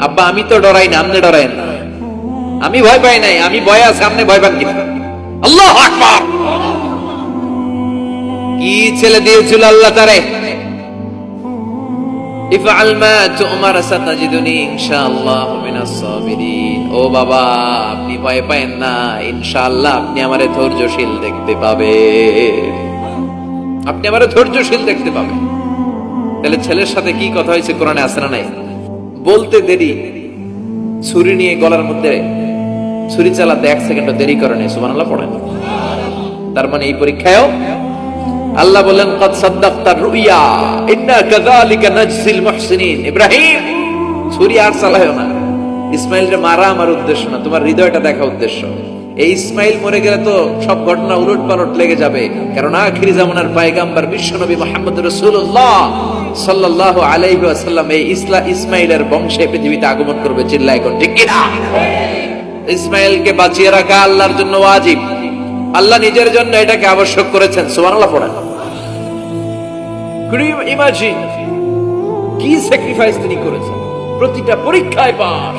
আব্বা, আমি তো ডরাই না, আপনি না আমি ভয় পাই নাই, আমি ভয় আছে, আপনি ভয় পান কিনা? আল্লাহু কি ছেলে দিয়েছিল আল্লাহ তারে? ও বাবা, আপনি ভয় না, ইনশাআল্লাহ আপনি আমারে ধৈর্যশীল দেখতে পাবেন। আপনি আমার ধৈর্যশীল দেখতে পাবেন। তাহলে ছেলের সাথে কি কথা হয়েছে কোরআনে আসে না নাই? বলতে দেরি। ছুরি নিয়ে গলার মধ্যে ছুরি চালাতে এক সেকেন্ড দেরি করে নেই, সুবহানাল্লাহ পড়েন তার মানে এই পরীক্ষায়ও আল্লাহ বলেন কদ সাদ্দাকতার রুইয়া, ইন্না কাযালিকা নাজসিল মুহসিনিন। ইব্রাহিম, ছুরি আর চালায়ও না। ইসমাইলকে মারা আমার উদ্দেশ্য না, তোমার হৃদয়টা দেখা উদ্দেশ্য। এই ইসমাইল মরে গেলে তো সব ঘটনা উলট পালট লেগে যাবে। কারণ আখিরি জামানার পায়গাম্বার বিশ্বনবী মোহাম্মদ রাসূলুল্লাহ সাল্লাল্লাহু আলাইহি এই ইসলা, ইসমাইলের বংশে পৃথিবীতে আগমন করবে চিল্লায় কোন ঠিক কিনা? ইসমাইলকে বাঁচিয়ে রাখা আল্লাহর জন্য ওয়াজিব। আল্লাহ নিজের জন্য এটাকে আবশ্যক করেছেন, সুবহানাল্লাহ পড়েন। ইমাজিন কি স্যাক্রিফাইস তিনি করেছেন? প্রতিটা পরীক্ষায় পাস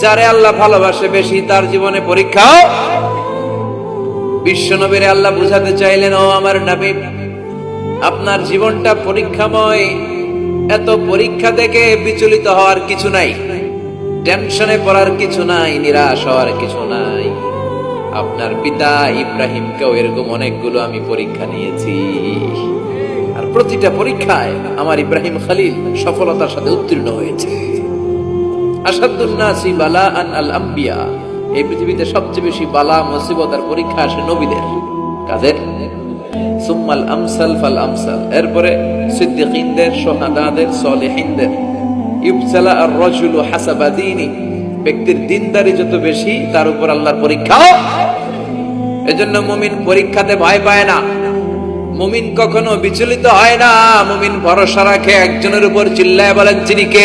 যারে আল্লাহ ভালোবাসে বেশি, তার জীবনে পরীক্ষাও বিশ্ব নবীরে আল্লাহ বুঝাতে চাইলেন, ও আমার নবী, আপনার জীবনটা পরীক্ষাময়। এত পরীক্ষা থেকে বিচলিত হওয়ার কিছু নাই। টেনশনে পড়ার কিছু নাই, নিরাশ হওয়ার কিছু নাই। আপনার পিতা ইব্রাহিমকেও এরকম অনেকগুলো আমি পরীক্ষা নিয়েছি। আর প্রতিটা পরীক্ষায় আমার ইব্রাহিম খালিল সফলতার সাথে উত্তীর্ণ হয়েছে। আসাদুন্নাসি বালা আন আল আম্বিয়া। এই পৃথিবীতে সবচেয়ে বেশি বালা, মুসিবত আর পরীক্ষা আসে নবীদের। কাদের? সুম্মাল আমসাল ফাল আমসাল। এরপরে সিদ্দিকিনদের, সোহাদাদের, সলিহিনদের। ইবসালা আর রজুলু হাসাবা দীনি। ব্যক্তির দিনদারি যত বেশি, তার উপর আল্লাহর পরীক্ষাও এজন্য মুমিন পরীক্ষাতে ভয় পায় না। মুমিন কখনো বিচলিত হয় না। মুমিন ভরসা রাখে একজনের উপর, চিল্লায় বলেন, যিনি কে?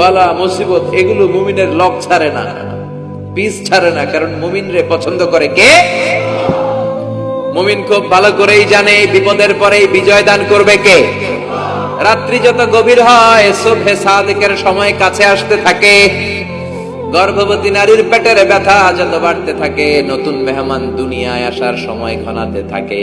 বালা, মুসিবত, এগুলো মুমিনের লক ছাড়ে না। পিস ছাড়ে না, কারণ মুমিন রে পছন্দ করে কে? মুমিন খুব ভালো করেই জানে, বিপদের পরেই বিজয় দান করবে কে? রাত্রি যত গভীর হয়, সোফে সাদেকের সময় কাছে আসতে থাকে। গর্ভবতী নারীর পেটের ব্যথা যত বাড়তে থাকে, নতুন মেহমান দুনিয়ায় আসার সময় ঘনাতে থাকে।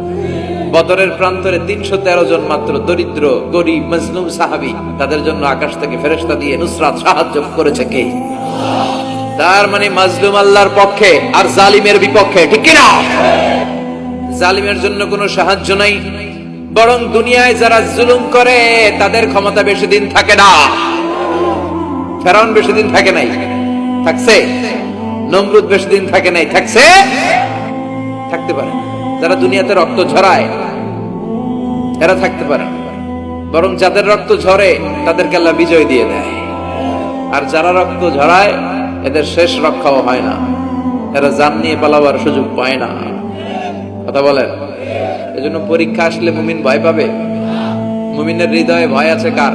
বদরের প্রান্তরে তিনশো তেরো জন মাত্র দরিদ্র, গরিব, মজলুম সাহাবি। তাদের জন্য আকাশ থেকে ফেরেস্তা দিয়ে নুসরাত সাহায্য করেছে কে? তার মানে মাজলুম আল্লাহর পক্ষে আর জালিমের বিপক্ষে, ঠিক কিনা? জালিমের জন্য কোনো সাহায্য নাই। বরং দুনিয়ায় যারা জুলুম করে, তাদের ক্ষমতা বেশি দিন থাকে না। ফেরাউন বেশি দিন থাকে নাই। থাকছে? নমরুদ বেশি দিন থাকে নাই। থাকছে? থাকতে পারে না। যারা দুনিয়াতে রক্ত ঝরায়, এরা থাকতে পারে। বরং যাদের রক্ত ঝরে, তাদেরকে আল্লাহ বিজয় দিয়ে দেয়। আর যারা রক্ত ঝরায়, এদের শেষ রক্ষাও হয় না। এরা জান নিয়ে পালাবার সুযোগ পায় না। কথা বলেন? এজন্য পরীক্ষা আসলে মুমিন ভয় পাবে। মুমিনের হৃদয়ে ভয় আছে কার?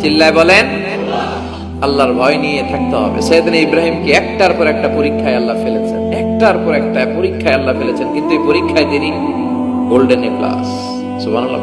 চিল্লায় বলেন, আল্লাহর ভয় নিয়ে থাকতে হবে। সেদিন ইব্রাহিমকে একটার পর একটা পরীক্ষায় আল্লাহ ফেলেছেন। একটার পর একটা পরীক্ষায় আল্লাহ ফেলেছেন, কিন্তু এই পরীক্ষায় দেরি গোল্ডেন এ প্লাস সুবান আল্লাহ